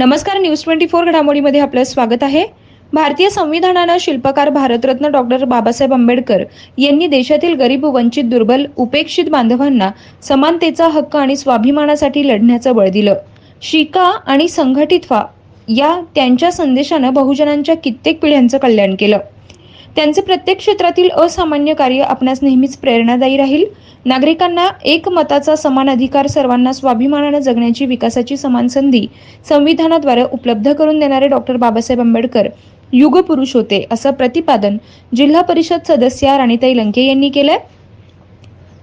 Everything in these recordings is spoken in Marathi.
नमस्कार न्यूज ट्वेंटी फोर घडामोडीमध्ये आपलं स्वागत आहे. भारतीय संविधानानं शिल्पकार भारतरत्न डॉक्टर बाबासाहेब आंबेडकर यांनी देशातील गरीब वंचित दुर्बल उपेक्षित बांधवांना समानतेचा हक्क आणि स्वाभिमानासाठी लढण्याचं बळ दिलं. शिका आणि संघटित व्हा या त्यांच्या संदेशानं बहुजनांच्या कित्येक पिढ्यांचं कल्याण केलं. त्यांचे प्रत्येक क्षेत्रातील असामान्य कार्य आपणास नेहमीच प्रेरणादायी राहील. नागरिकांना एक मताचा समान अधिकार सर्वांना स्वाभिमानानं जगण्याची विकासाची समान संधी संविधानाद्वारे उपलब्ध करून देणारे डॉक्टर बाबासाहेब आंबेडकर युगपुरुष होते असं प्रतिपादन जिल्हा परिषद सदस्या राणीताई लंके यांनी केलंय.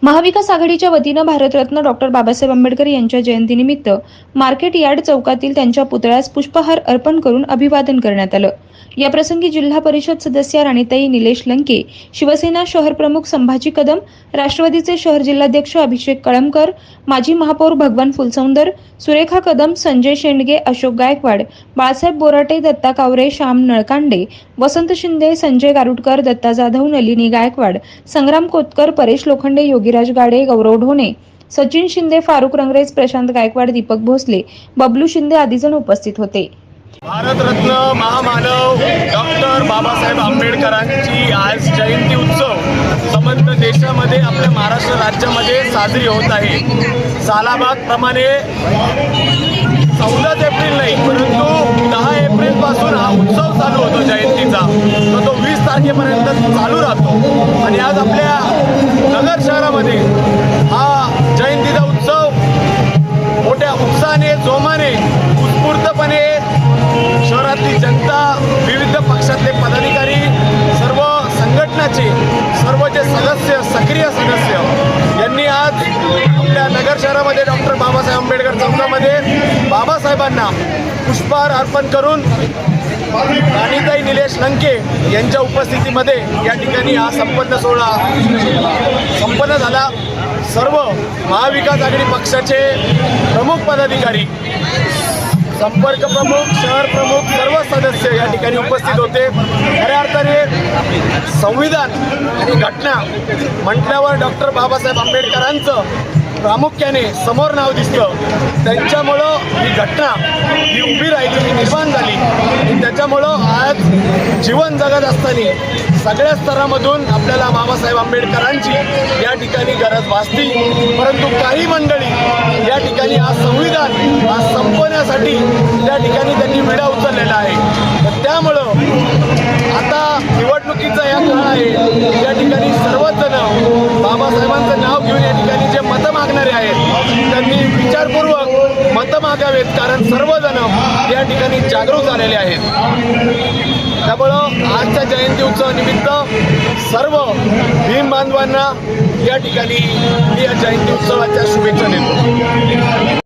महाविकास आघाडीच्या वतीनं भारतरत्न डॉक्टर बाबासाहेब आंबेडकर यांच्या जयंतीनिमित्त मार्केट यार्ड चौकातील त्यांच्या पुतळ्यास पुष्पहार अर्पण करून अभिवादन करण्यात आलं. या प्रसंगी जिल्हा परिषद सदस्य राणीताई निलेश लंके शिवसेना शहर प्रमुख संभाजी कदम राष्ट्रवादीचे शहर जिल्हाध्यक्ष अभिषेक कळमकर माजी महापौर भगवान फुलसौंदर सुरेखा कदम संजय शेंडगे अशोक गायकवाड बाळासाहेब बोराटे दत्ता कावरे श्याम नळकांडे वसंत शिंदे संजय गारुडकर दत्ता जाधव नलिनी गायकवाड संग्राम कोतकर परेश लोखंडे योगी योगीराज गाडे गौरव ढोणे सचिन शिंदे फारुख रंगरेज प्रशांत गायकवाड दीपक भोसले बबलू शिंदे आदी जण उपस्थित होते. भारतरत्न महामानव डॉक्टर बाबासाहेब आंबेडकरांची आज जयंती उत्सव संबंध देशामध्ये आपल्या महाराष्ट्र राज्यामध्ये साजरी होत आहे. सालाबादप्रमाणे चौदाच एप्रिल नाही परंतु दहा एप्रिलपासून हा उत्सव चालू होतो जयंतीचा. तो वीस तारखेपर्यंत चालू राहतो. आणि आज आपल्या नगर शहरामध्ये हा जयंतीचा उत्सव मोठ्या उत्साहाने जोमाने उत्स्फूर्तपणे शहरातली जनता विविध पक्षातले पदाधिकारी सर्व संघटनाचे सर्व जे सदस्य सक्रिय सदस्य आज आपल्या नगर शहरामध्ये डॉक्टर बाबासाहेब आंबेडकर चौकामध्ये बाबासाहेबांना पुष्पहार अर्पण करून राणीताई निलेश लंके यांच्या उपस्थितीमध्ये या ठिकाणी हा संपन्न सोहळा संपन्न झाला. सर्व महाविकास आघाडी पक्षाचे प्रमुख पदाधिकारी संपर्क प्रमुख शहर प्रमुख सर्व सदस्य या ठिकाणी उपस्थित होते. खऱ्या अर्थाने संविधान आणि घटना म्हटल्यावर डॉक्टर बाबासाहेब आंबेडकरांचं प्रामुख्याने समोर नाव दिसतं. त्यांच्यामुळं ही घटना ही उभी राहिली ही निर्माण झाली. आणि त्याच्यामुळं आज जीवन जगत असताना सगळ्या स्तरामधून आपल्याला बाबासाहेब आंबेडकरांची या ठिकाणी गरज भासती. परंतु काही मंडळी या करण्यासाठी त्या ठिकाणी त्यांनी विडा उचललेला आहे. तर त्यामुळं आता निवडणुकीचा या काळ आहे. या ठिकाणी सर्वच जण बाबासाहेबांचं नाव घेऊन या ठिकाणी जे मतं मागणारे आहेत त्यांनी विचारपूर्वक मतं मागावेत कारण सर्वजण या ठिकाणी जागरूक झालेले आहेत. त्यामुळं आजच्या जयंती उत्सवानिमित्त सर्व भीम बांधवांना या ठिकाणी या जयंती उत्सवाच्या शुभेच्छा देतो.